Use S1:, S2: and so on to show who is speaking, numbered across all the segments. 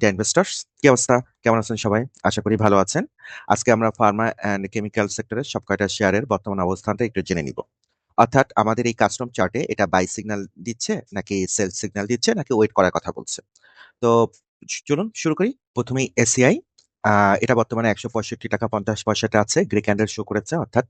S1: Deer investors কি অবস্থা? কেমন আছেন সবাই? আশা করি ভালো আছেন। আজকে আমরা ফার্মা অ্যান্ড কেমিক্যাল সেক্টরের সব কয়টা শেয়ারের বর্তমান অবস্থানটা একটু জেনে নিব। অর্থাৎ আমাদের এই কাস্টম চার্টে এটা বাই সিগন্যাল দিচ্ছে নাকি সেল সিগন্যাল দিচ্ছে নাকি ওয়েট করার কথা বলছে? তো চলুন শুরু করি। প্রথমেই এসিআই এটা বর্তমানে একশো পঁয়ষট্টি টাকা পঞ্চাশ পয়সাটা আছে গ্রে ক্যান্ডেল শো করেছে, অর্থাৎ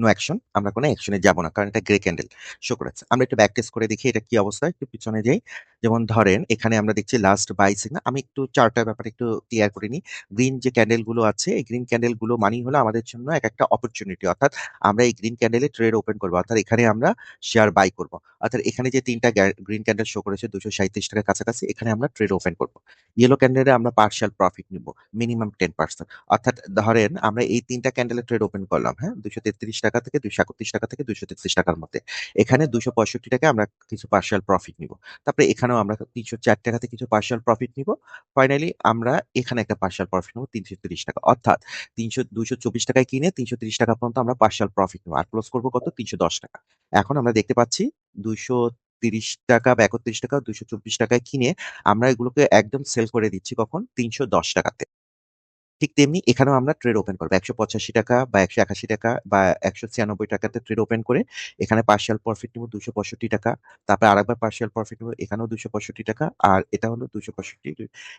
S1: নো অ্যাকশন আমরা কোনো অ্যাকশনে যাব না, কারণ এটা গ্রে ক্যান্ডেল শো করেছে। আমরা একটু ব্যাক টেস্ট করে দেখি এটা কি অবস্থা, একটু পিছনে যাই যেমন ধরেন, এখানে আমরা দেখছি লাস্ট বাই সিগনাল আমি একটু চার্টার ব্যাপারে একটু ক্লিয়ার করে নিই। গ্রিন যে ক্যান্ডেলগুলো আছে, এই গ্রিন ক্যান্ডেলগুলো মানি হলো আমাদের জন্য এক একটা অপরচুনিটি অর্থাৎ আমরা এই গ্রিন ক্যান্ডেলে ট্রেড ওপেন করব, অর্থাৎ এখানে আমরা শেয়ার বাই করব। অর্থাৎ এখানে যে তিনটা গ্রিন ক্যান্ডেল শো করেছে দুশো সাঁত্রিশ টাকার কাছাকাছি, এখানে আমরা ট্রেড ওপেন করব। ইয়েলো ক্যান্ডেলে আমরা পার্শিয়াল প্রফিট নিব মিনিমাম টেন পার্সেন্ট অর্থাৎ ধরেন, আমরা এই তিনটা ক্যান্ডেলে ট্রেড ওপেন করলাম হ্যাঁ? দুশো তেত্রিশ টাকা থেকে দুশো একত্রিশ টাকা থেকে দুশো তেত্রিশ টাকার মধ্যে। এখানে দুশো পঁয়ষট্টি টাকা আমরা কিছু পার্শিয়াল প্রফিট নিব। তারপরে এখানেও আমরা তিনশো চার টাকা থেকে কিছু পার্সাল প্রফিট নিব। ফাইনালি আমরা এখানে একটা পার্সাল প্রফিট নেব, তিনশো তিরিশ টাকা। অর্থাৎ তিনশো দুশো চব্বিশ টাকায় কিনে তিনশো তিরিশ টাকা পর্যন্ত আমরা পার্সাল প্রফিট নেব। আর ক্লোজ করব কত? তিনশো দশ টাকা। এখন আমরা দেখতে পাচ্ছি দুইশো তিরিশ টাকা বা একত্রিশ টাকা দুশো চব্বিশ টাকায় কিনে আমরা এগুলোকে একদম সেল করে দিচ্ছি কখন? তিনশো দশ টাকাতে। ঠিক তেমনি এখানেও আমরা ট্রেড ওপেন করব। একশো পঁচাশি টাকা বা একশো একাশি টাকা বা একশো ছিয়ানব্বই টাকাতে ট্রেড ওপেন করে এখানে পার্শিয়াল প্রফিট নেব দুশো পঁয়ষট্টি টাকা। তারপর আরেকবার পার্শিয়াল প্রফিট নেব এখানেও দুশো পঁয়ষট্টি টাকা আর এটা হলো দুশো পঁয়ষট্টি।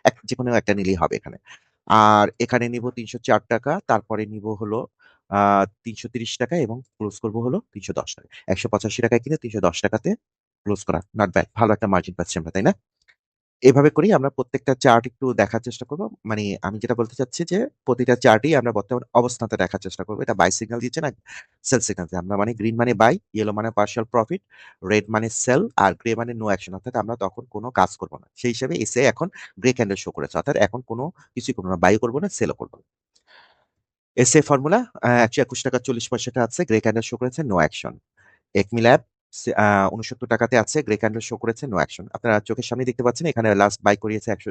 S1: এক যে কোনো একটা নিলেই হবে এখানে। আর এখানে নিব তিনশো চার টাকা, তারপরে নিব হলো তিনশো তিরিশ টাকা এবং ক্লোজ করব হলো তিনশো দশ টাকা। একশো পঁচাশি টাকায় কিনে তিনশো দশ টাকাতে ক্লোজ করা। নট ব্যাড ভালো একটা মার্জিন পাচ্ছি আমরা, তাই না? এভাবে করেই আমরা প্রত্যেকটা চার্ট একটু দেখার চেষ্টা করব। মানে আমি যেটা বলতে চাচ্ছি যে, প্রতিটা চার্টই আমরা বর্তমান অবস্থাতে দেখার চেষ্টা করব। এটা বাই সিগন্যাল দিচ্ছে না সেল সিগন্যাল আমরা মানে গ্রিন মানে বাই ইয়েলো মানে পার্শিয়াল প্রফিট রেড মানে সেল আর গ্রে মানে নো অ্যাকশন অর্থাৎ আমরা তখন কোনো কাজ করব না। সেই হিসাবে এসে এখন গ্রে ক্যান্ডেল শো করেছে। অর্থাৎ এখন কোনো কিছুই করব না বাই করব না সেলও করব না। এসে ফর্মুলা একশো একুশ টাকা চল্লিশ পয়সাটা আছে গ্রে ক্যান্ডেল শো করেছে নো অ্যাকশন একমি ল্যাব উনসত্তর টাকাতে আছে গ্রে ক্যান্ডেল শো করেছে নো অ্যাকশন আপনারা চোখের সামনে দেখতে পাচ্ছেন, এখানে লাস্ট বাই করিয়েছে একশো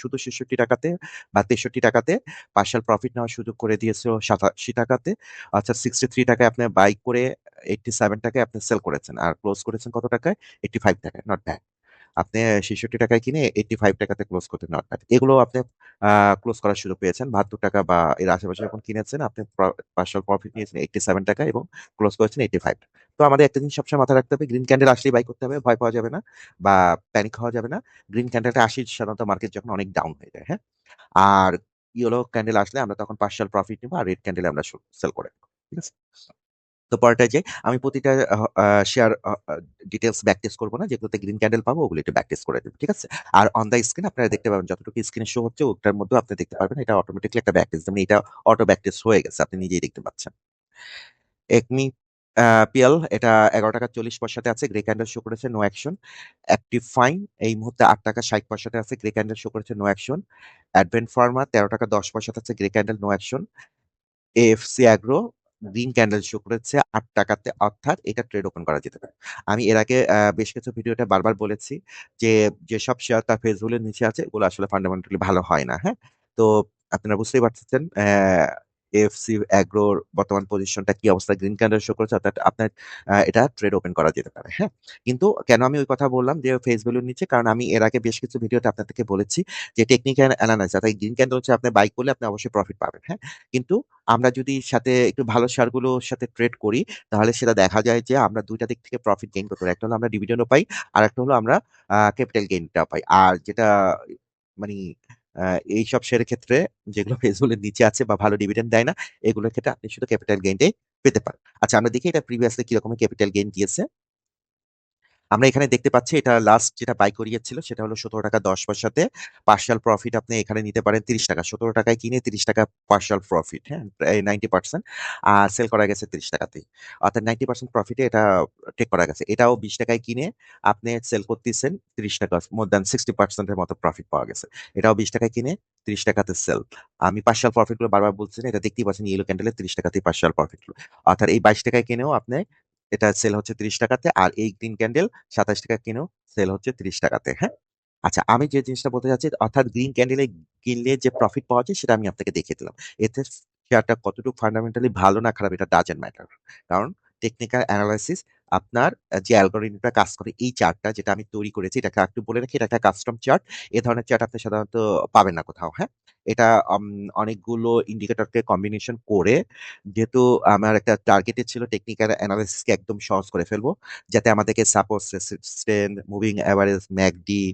S1: শুধু ছেষট্টি টাকাতে বা তেষট্টি টাকাতে। পার্শাল প্রফিট নেওয়ার সুযোগ করে দিয়েছে সাতাশি টাকাতে। আচ্ছা সিক্সটি থ্রি টাকায় আপনি বাই করে এইটটি সেভেন টাকায় আপনি সেল করেছেন। আর ক্লোজ করেছেন কত টাকায়? এইটটি ফাইভ টাকায় নট ব্যাড আপনি ছেষট্টি টাকায় কিনে এইটটি ফাইভ টাকাতে ক্লোজ করতে ব্যাড এগুলো আপনি ক্লোজ করার সুযোগ পেয়েছেন। বাহাত্তর টাকা বা এর আশেপাশে যখন কিনেছেন, আপনি পার্শাল প্রফিট নিয়েছেন এইটটি সেভেন টাকা এবং ক্লোজ করেছেন এইটটি ফাইভ তো আমাদের একটা জিনিস সবসময় মাথায় রাখতে হবে গ্রিন ক্যান্ডেল আসলেই বাই করতে হবে, ভয় পাওয়া যাবে না বা প্যানিক হওয়া যাবে না। গ্রিন ক্যান্ডেলটা আসি সাধারণত মার্কেট যখন অনেক ডাউন হয়ে যায় হ্যাঁ? আর ইয়েলো ক্যান্ডেল আসলে আমরা তখন পার্শাল প্রফিট নিবো আর রেড ক্যান্ডেলে আমরা সেল করে ঠিক আছে? তো পরেরটা যে আমি প্রতিটা শেয়ার ডিটেলস ব্যাক টেস্ট করব না। যেগুলোতে গ্রিন ক্যান্ডেল পাবো, ওগুলো একটু ব্যাক টেস্ট করে দেবো, ঠিক আছে? আর অন দ্য স্ক্রিন আপনারা দেখতে পাবেন, যতটুকু স্ক্রিনে শো হচ্ছে, ওটার মধ্যে আপনি দেখতে পারবেন, এটা অটোমেটিকলি একটা ব্যাক টেস্ট যেমন এটা অটো ব্যাক টেস্ট হয়ে গেছে, আপনি নিজেই দেখতে পাচ্ছেন। একমি পিএল এটা এগারো টাকা চল্লিশ পয়সাতে আছে গ্রে ক্যান্ডেল শো করেছে নো অ্যাকশন অ্যাক্টিভ ফাইন এই মুহূর্তে আট টাকা ষাট পয়সাতে আছে গ্রে ক্যান্ডেল শো করেছে নো অ্যাকশন অ্যাডভেন্ট ফার্মা তেরো টাকা দশ পয়সাতে আছে grey candle no action AFC agro green candle show করেছে আট টাকাতে, অর্থাৎ এটা ট্রেড ওপেন করা যেতে পারে। আমি এর আগে বেশ কিছু ভিডিওটা বারবার বলেছি যে, যেসব শেয়ার তার ফেসবুলের নিচে আছে, ওগুলো আসলে ফান্ডামেন্টালি ভালো হয় না হ্যাঁ? তো আপনারা বুঝতেই পারছেন এফসি অ্যাগ্রোর বর্তমান পজিশনটা কি অবস্থা গ্রিন ক্যান্ডেল শো করেছে, অর্থাৎ আপনার এটা ট্রেড ওপেন করা যেতে পারে হ্যাঁ? কিন্তু কেন আমি ওই কথা বললাম যে ফেস ভ্যালুর নিচে কারণ আমি এর আগে বেশ কিছু ভিডিওতে আপনাদেরকে বলেছি যে টেকনিক্যাল অ্যানালাইস অর্থাৎ গ্রিন ক্যান্ডেল হচ্ছে আপনি বাই করলে আপনি অবশ্যই প্রফিট পাবেন হ্যাঁ? কিন্তু আমরা যদি সাথে একটু ভালো শেয়ারগুলোর সাথে ট্রেড করি, তাহলে সেটা দেখা যায় যে আমরা দুইটা দিক থেকে প্রফিট গেইন করতে পারি। একটা হলো আমরা ডিভিডেন্ডও পাই আর একটা হলো আমরা ক্যাপিটাল গেইনটা পাই। আর যেটা মানে এইসব শেয়ারের ক্ষেত্রে যেগুলো ফেসবুকের নিচে আছে বা ভালো ডিভিডেন্ড দেয় না এগুলোর ক্ষেত্রে আপনি শুধু ক্যাপিটাল গেইনটাই পেতে পারেন। আচ্ছা আমরা দেখি এটা প্রিভিয়াসলি কীরকম ক্যাপিটাল গেইন দিয়েছে। আমরা এখানে দেখতে পাচ্ছি এটা লাস্ট যেটা বাই করিয়েছিল সেটা হলো সতেরো টাকা দশ পয়সাতে পার্শাল প্রফিট আপনি এখানে নিতে পারেন তিরিশ টাকা। সতেরো টাকায় কিনে তিরিশ টাকা পার্শাল প্রফিট হ্যাঁ নাইনটি পার্সেন্ট আর সেল করা গেছে তিরিশ টাকাতেই। অর্থাৎ নাইনটি পার্সেন্ট প্রফিটে এটা টেক করা গেছে। এটাও বিশ টাকায় কিনে আপনি সেল করতেছেন তিরিশ টাকা মোর দ্যান সিক্সটি পার্সেন্টের মতো প্রফিট পাওয়া গেছে। এটাও বিশ টাকায় কিনে তিরিশ টাকাতে সেল আমি পার্শাল প্রফিটগুলো বারবার বলছি এটা দেখতেই পাচ্ছেন ইয়েলো ক্যান্ডেলে তিরিশ টাকাতেই পার্শাল প্রফিটগুলো অর্থাৎ এই বাইশ টাকায় কিনেও আপনি এটা সেল হচ্ছে ত্রিশ টাকাতে আর এই গ্রিন ক্যান্ডেল সাতাশ টাকা কিনেও সেল হচ্ছে ত্রিশ টাকাতে হ্যাঁ? আচ্ছা আমি যে জিনিসটা বলতে চাচ্ছি, অর্থাৎ গ্রিন ক্যান্ডেলে কিনলে যে প্রফিট পাওয়া যায় সেটা আমি আপনাকে দেখিয়ে দিলাম। এতে শেয়ারটা কতটুকু ফান্ডামেন্টালি ভালো না খারাপ এটা ডাজেন্ট ম্যাটার কারণ টেকনিক্যাল অ্যানালাইসিস আপনার যে অ্যালগরিদমটা কাজ করে এই চার্টটা যেটা আমি তৈরি করেছি এটাকে একটু বলে রাখি এটা একটা কাস্টম চার্ট। এ ধরনের চার্ট আপনি সাধারণত পাবেন না কোথাও, হ্যাঁ? এটা অনেকগুলো ইন্ডিকেটরকে কম্বিনেশন করে যেহেতু আমার একটা টার্গেটেড ছিল টেকনিক্যাল অ্যানালিসিসকে একদম সহজ করে ফেলব। যাতে আমাদেরকে suppose, resistant, moving average, MACD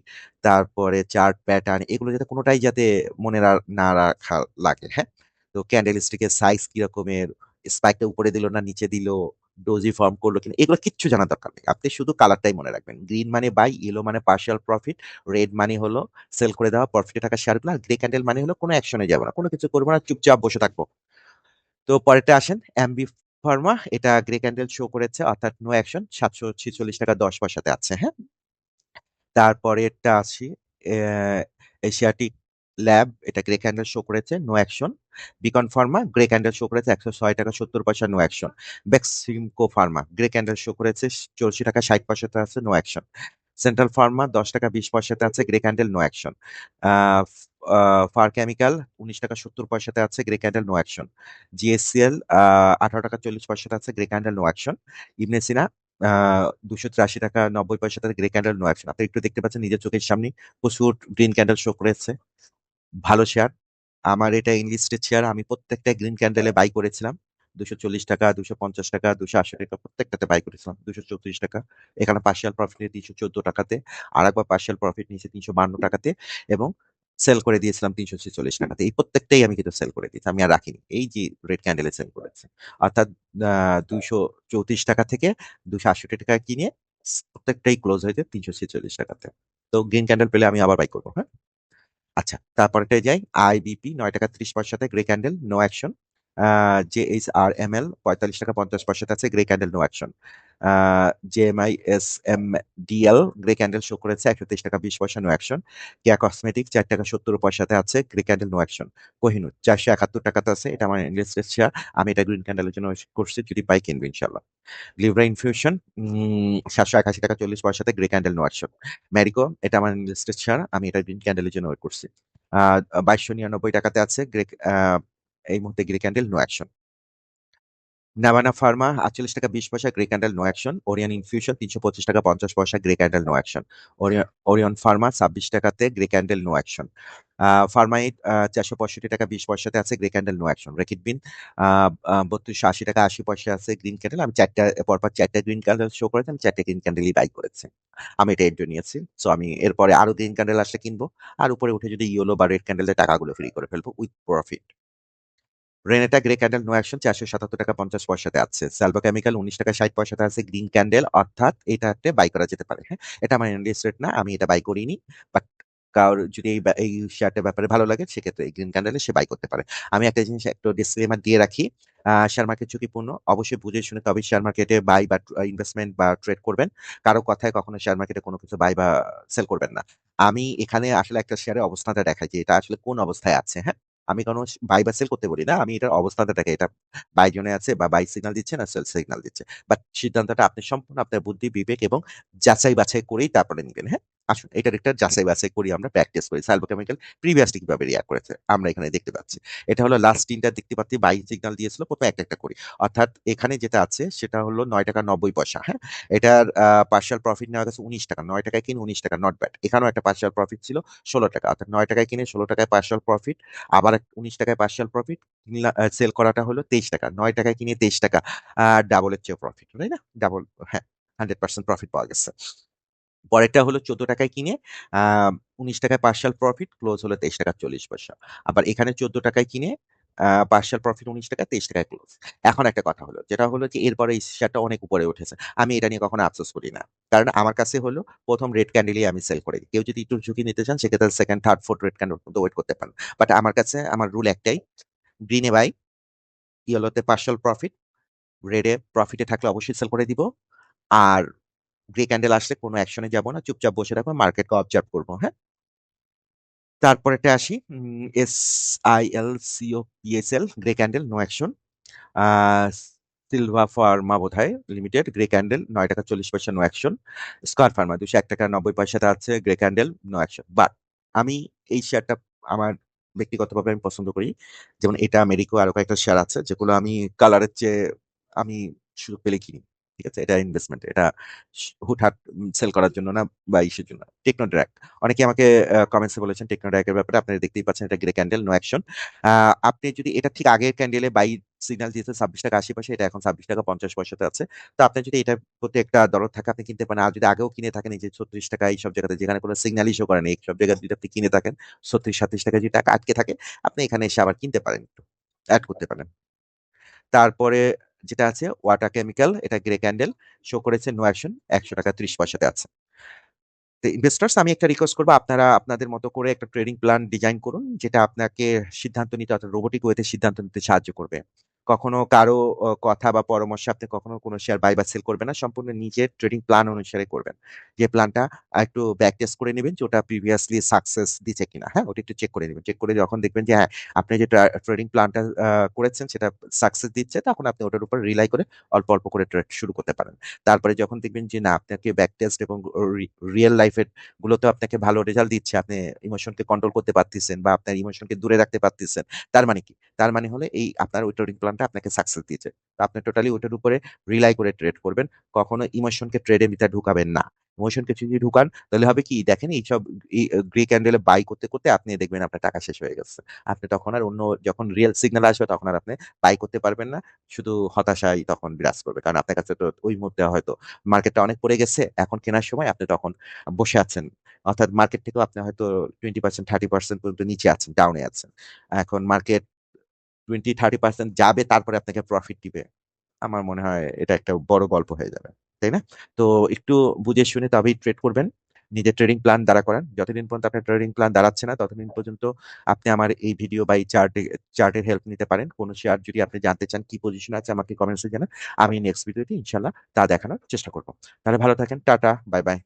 S1: তারপরে চার্ট প্যাটার্ন এগুলো যাতে কোনোটাই যাতে মনে না রাখা লাগে, হ্যাঁ? তো ক্যান্ডেল স্টিকের সাইজ কি রকমের, স্পাইকটা উপরে দিল না নিচে দিল, ডোজি ফর্ম করল কিনা এগুলো কিচ্ছু জানার দরকার নেই। আপনি শুধু কালারটাই মনে রাখবেন। গ্রিন মানে বাই, ইয়েলো মানে পার্শিয়াল প্রফিট, রেড মানে হলো সেল করে দেওয়া প্রফিটে থাকা শেয়ারগুলো। আর গ্রে ক্যান্ডেল মানে হলো কোনো অ্যাকশন যাব না। কোনো কিছু করব না, চুপচাপ বসে থাকব। তো পরেরটা আসেন এমবি ফার্মা এটা গ্রে ক্যান্ডেল শো করেছে অর্থাৎ নো অ্যাকশন সাতশো ছিচল্লিশ টাকা দশ পয়সাতে আছে, হ্যাঁ? তারপরেরটা আসি অ্যা এশিয়াটিক ল্যাব এটা গ্রে ক্যান্ডেল শো করেছে no action. Beacon pharma grey candle show করেছে ৳১০৬.৭০ no action. Beximco pharma grey candle show করেছে, চল্লিশ টাকা ষাট পয়সাতে আছে নো অ্যাকশন। সেন্ট্রাল ফার্মা দশ টাকা বিশ পয়সাতে আছে grey candle no action. Far chemical ৳১৯.৭০ তে আছে grey candle no action. GSCL uh ৳১৮.৪০ তে আছে grey candle no action. Ibn Sina uh ৳২৮৩.৯০ তে গ্রে ক্যান্ডেল নো অ্যাকশন। আপনি একটু দেখতে পাচ্ছেন, নিজের চোখের সামনে প্রচুর গ্রিন ক্যান্ডেল শো করেছে। ভালো শেয়ার। আমার এটা ইনলিস্টেড শেয়ার। আমি প্রত্যেকটা গ্রিন ক্যান্ডেলে বাই করেছিলাম। ৳২৪০, ৳২৫০, ৳২৮০ প্রত্যেকটাতে বাই করেছিলাম। ৳২34 এখানে পার্শিয়াল প্রফিট নিয়ে ৳৩১৪ তে। আরেকবার পার্শিয়াল প্রফিট নিয়েছি ৳৩৫২ তে এবং সেল করে দিয়েছিলাম ৳৩৪৬ তে। এই প্রত্যেকটাই আমি কিন্তু সেল করে দিয়েছি। আমি আর রাখিনি। এই যে রেড ক্যান্ডেলে সেল করেছি। অর্থাৎ আ ৳২৩৪ থেকে ৳২৬৮ কিনে প্রত্যেকটাই ক্লোজ হয়েছে ৳৩৪৬ তে। তো গ্রিন ক্যান্ডেল পেলে আমি আবার বাই করব, হ্যাঁ? আচ্ছা, তারপরেরটায় যাই। আইবিপি ৳৯.৩০ তে grey candle no action. J H R M L পঁয়তাল্লিশ টাকা পঞ্চাশ পয়সাতে আছে grey candle no action. Uh JMISMDL grey candle show করেছে ৳১২৩.২০ নো অ্যাকশন। কেয়া কসমেটিক্স ৳৪.৭০ তে আছে grey candle no action. Kohinoor ৳৪৭১ তে আছে, এটা আমার ইনভেস্টেড শেয়ার। আমি এটা গ্রিন ক্যান্ডেলের জন্য করছি। যদি পাই কিনবো, ইনশাআল্লাহ। লিভরা ইনফিউশন উম ৳৭৮১.৪০ তে grey candle no action. Marico এটা আমার ইনভেস্টেড শেয়ার। আমি এটা গ্রিন ক্যান্ডেলের জন্য ওয়েট করছি। আ ৳২২৯৯ তে আছে গ্রে এই মুহূর্তে grey candle no action. Navana pharma ৳৪৮.২০ grey candle no action. Orion infusion ৳৩25.৫০ grey candle no action. Orion pharma ছাব্বিশ টাকাতে গ্রে ক্যান্ডেল নো অ্যাকশন। ফার্মাইট চারশো পঁয়ষট্টি টাকা বিশ পয়সাতে আছে grey candle no action. Reckitt বিন বত্রিশশো আশি টাকা আশি পয়সা আছে গ্রিন ক্যান্ডেল। আমি ৪ টা পরপর ৪ টা গ্রিন ক্যান্ডেল শো করেছে। আমি ৪ টা গ্রিন ক্যান্ডেলই বাই করেছি। আমি এটা এন্ট্রি নিয়েছি। সো আমি এরপরে আরও গ্রিন ক্যান্ডেল আসলে কিনবো। আর উপরে উঠে যদি ইয়েলো বা রেড ক্যান্ডেলের টাকাগুলো ফ্রি করে ফেলব with profit. Renata grey candle no action চারশো সাতাত্তর টাকা পঞ্চাশ পয়সাতে আছে। সালভা কেমিক্যাল উনিশ টাকা ষাট পয়সাতে আছে গ্রিন ক্যান্ডেল অর্থাৎ এটাতে বাই করা যেতে পারে, হ্যাঁ? এটা আমার ইনভেস্টেড না। আমি এটা বাই করিনি। বাট কারোর যদি এই এই শেয়ারটার ব্যাপারে ভালো লাগে সেক্ষেত্রে এই গ্রিন ক্যান্ডেলে সে বাই করতে পারে। আমি একটা জিনিস একটু ডিসক্লেমার দিয়ে রাখি। শেয়ার মার্কেট ঝুঁকিপূর্ণ। অবশ্যই বুঝে শুনে তবেই শেয়ার মার্কেটে বাই বা ইনভেস্টমেন্ট বা ট্রেড করবেন। কারও কথায় কখনো শেয়ার মার্কেটে কোনো কিছু বাই বা সেল করবেন না। আমি এখানে আসলে একটা শেয়ারের অবস্থানটা দেখাই যে এটা আসলে কোন অবস্থায় আছে, হ্যাঁ? আমি কোনো বাই বা সেল করতে বলি না। আমি এটার অবস্থানটা দেখে এটা বাই জোনে আছে বা বাই সিগনাল দিচ্ছে না সেল সিগনাল দিচ্ছে। বাট সিদ্ধান্তটা আপনি সম্পূর্ণ আপনার বুদ্ধি, বিবেক এবং যাচাই বাছাই করেই তারপরে নেবেন হ্যাঁ? আসুন এটার একটা যাচাই বাছাই করি আমরা প্র্যাকটিস করি। সালভা কেমিক্যাল প্রিভিয়াসলি কীভাবে রিঅ্যাক্ট করেছে আমরা এখানে দেখতে পাচ্ছি। এটা হলো লাস্ট ৩ টা দেখতে পাচ্ছি বাই সিগনাল দিয়েছিল। ১ম এ একটা, একটা করি। অর্থাৎ এখানে যেটা আছে সেটা হলো ৳৯.৯০ হ্যাঁ? এটার পার্শিয়াল প্রফিট নেওয়া গেছে উনিশ টাকা নয় টাকায় কিনে ৳১৯ নট ব্যাড। এখানেও একটা পার্শিয়াল প্রফিট ছিল ৳১৬ অর্থাৎ নয় টাকায় কিনে ৳১৬ পার্শিয়াল প্রফিট। আবার উনিশ টাকায় পার্শিয়াল প্রফিট সেল করাটা হলো ৳২৩ ৳৯ কিনে ৳২৩ আ ডাবল এর চেয়েও প্রফিট, তাই না? ডাবল হ্যাঁ, 100% প্রফিট পাওয়া গেছে। পরেরটা হলো ৳১৪ কিনে উনিশ টাকায় পার্শিয়াল প্রফিট ক্লোজ হলো ৳২৩.৪০ আবার এখানে ৳১৪ কিনে আ পার্শিয়াল প্রফিট ৳১৯ ৳২৩ ক্লোজ। এখন একটা কথা হলো যেটা হলো যে এরপরে এই শেয়ারটা অনেক উপরে উঠেছে। আমি এটা নিয়ে কখনো আফসোস করি না। কারণ আমার কাছে হলো প্রথম রেড ক্যান্ডেলই আমি সেল করে দিই। কেউ যদি একটু ঝুঁকি নিতে চান সেক্ষেত্রে 2nd, 3rd, 4th red candle পর্যন্ত ওয়েট করতে পারেন। বাট আমার কাছে আমার রুল একটাই গ্রিনে বাই, ইয়েলোতে পার্শিয়াল প্রফিট, রেডে প্রফিটে থাকলে অবশ্যই সেল করে দিব। আর গ্রে ক্যান্ডেল আসলে কোনো অ্যাকশন যাব না। চুপচাপ বসে থাকব। মার্কেটকে অবজার্ভ করব হ্যাঁ? তারপরেরটা আসি। উম SILCOPSL grey candle no action. Silva pharma বোধহয় লিমিটেড গ্রে ক্যান্ডেল ৳৯.৪০ নো অ্যাকশন। স্কয়ার ফার্মা ৳২০১.৯০ তে আছে grey candle no action. But আমি এই শেয়ারটা আমার ব্যক্তিগতভাবে আমি পছন্দ করি। যেমন এটা, মেরিকো আরও কয়েকটা শেয়ার আছে যেগুলো আমি কালারের চেয়ে আমি সুযোগ পেলে কিনি। ঠিক আছে? এটা ইনভেস্টমেন্ট। এটা হুটহাট সেল করার জন্য না বা ইসের জন্য না। Techno drug. অনেকে আমাকে কমেন্টস বলেছেন টেকনো ড্রাগ এর ব্যাপারে আপনারা দেখতেই পাচ্ছেন এটা গ্রে ক্যান্ডেল, নো অ্যাকশন। আপনি যদি এটা ঠিক আগের ক্যান্ডেলে বাই সিগন্যাল দিয়েছে ৳২৬.৮০ এটা এখন ছাব্বিশ টাকা পঞ্চাশ পয়সাতে আছে। তো আপনি যদি এটার প্রতি একটা দরদ থাকে আপনি কিনতে পারেন। আর যদি আগেও কিনে থাকেন এই যে ৳৩৬ এইসব জায়গাতে যেখানে কোনো সিগন্যালই শো করে নাই, এইসব জায়গায় যদি আপনি কিনে থাকেন ৳৩৬-৩৭ যদি টাকা আটকে থাকে আপনি এখানে এসে আবার কিনতে পারেন একটু। এড করতে পারেন। তারপরে যেটা আছে ওয়াটার কেমিক্যাল, এটা গ্রে ক্যান্ডেল, শো করেছে নো অ্যাকশন, একশো টাকা ত্রিশ পয়সাতে আছে। তো ইনভেস্টার্স আমি একটা রিকোয়েস্ট করব, আপনারা আপনাদের মতো করে একটা ট্রেডিং প্ল্যান ডিজাইন করুন, যেটা আপনাকে সিদ্ধান্ত নিতে অর্থাৎ রোবোটিক ওয়েতে সিদ্ধান্ত নিতে সাহায্য করবে। কখনো কারও কথা বা পরামর্শে আপনি কখনো কোনো শেয়ার বাই বা সেল করবেন না। সম্পূর্ণ নিজের ট্রেডিং প্ল্যান অনুসারে করবেন। যে প্ল্যানটা একটু ব্যাক টেস্ট করে নিবেন যে ওটা প্রিভিয়াসলি সাকসেস দিচ্ছে কিনা, হ্যাঁ? ওটা একটু চেক করে নিবেন। চেক করে যখন দেখবেন যে হ্যাঁ, আপনি যে ট্রেডিং প্ল্যানটা করেছেন সেটা সাকসেস দিচ্ছে তখন আপনি ওটার উপর রিলাই করে অল্প, অল্প করে ট্রেড শুরু করতে পারেন। তারপরে যখন দেখবেন যে না আপনাকে ব্যাক টেস্ট এবং রিয়েল লাইফের গুলোতেও আপনাকে ভালো রেজাল্ট দিচ্ছে। আপনি ইমোশনকে কন্ট্রোল করতে পারতেছেন বা আপনার ইমোশনকে দূরে রাখতে পারতেছেন। তার মানে কি? তার মানে হলে এই আপনার ওই ট্রেডিং প্ল্যানটা আপনাকে সাকসেস দিয়েছে। তো আপনি টোটালি ওটার উপরে রিলাই করে ট্রেড করবেন। কখনো ইমোশনকে ট্রেড এর ভিতরে ঢুকাবেন না। ইমোশনকে যদি ঢুকান তাহলে হবে কি দেখেন এইসব গ্রে ক্যান্ডেল বাই করতে, করতে আপনি দেখবেন আপনার টাকা শেষ হয়ে গেছে। আপনি তখন আর অন্য যখন রিয়েল সিগন্যাল আসবে তখন আর আপনি বাই করতে পারবেন না। শুধু হতাশাই তখন বিরাজ করবে। কারণ আপনার কাছে তো ওই মুহূর্তে হয়তো মার্কেটটা অনেক পড়ে গেছে। এখন কেনার সময় আপনি তখন বসে আছেন। অর্থাৎ মার্কেট থেকেও আপনি হয়তো 20% 30% পর্যন্ত নিচে আছেন, ডাউনে আছেন। এখন মার্কেট 20-30% যাবে তারপরে আপনাকে প্রফিট দিবে। আমার মনে হয় এটা একটা বড় গল্প হয়ে যাবে। তাই না? তো একটু বুঝে শুনে তবেই ট্রেড করবেন। নিজের ট্রেডিং প্ল্যান দাঁড়া করান। যতদিন পর্যন্ত আপনার ট্রেডিং প্ল্যান দাঁড়াচ্ছে না ততদিন পর্যন্ত আপনি আমার এই ভিডিও বা এই চার্টে চার্টের হেল্প নিতে পারেন। কোনো শেয়ার যদি আপনি জানতে চান কি পজিশন আছে আমাকে কমেন্টস জানান। আমি নেক্সট ভিডিওতে ইনশাল্লাহ তা দেখানোর চেষ্টা করব তাহলে ভালো থাকেন। Tata, bye, bye.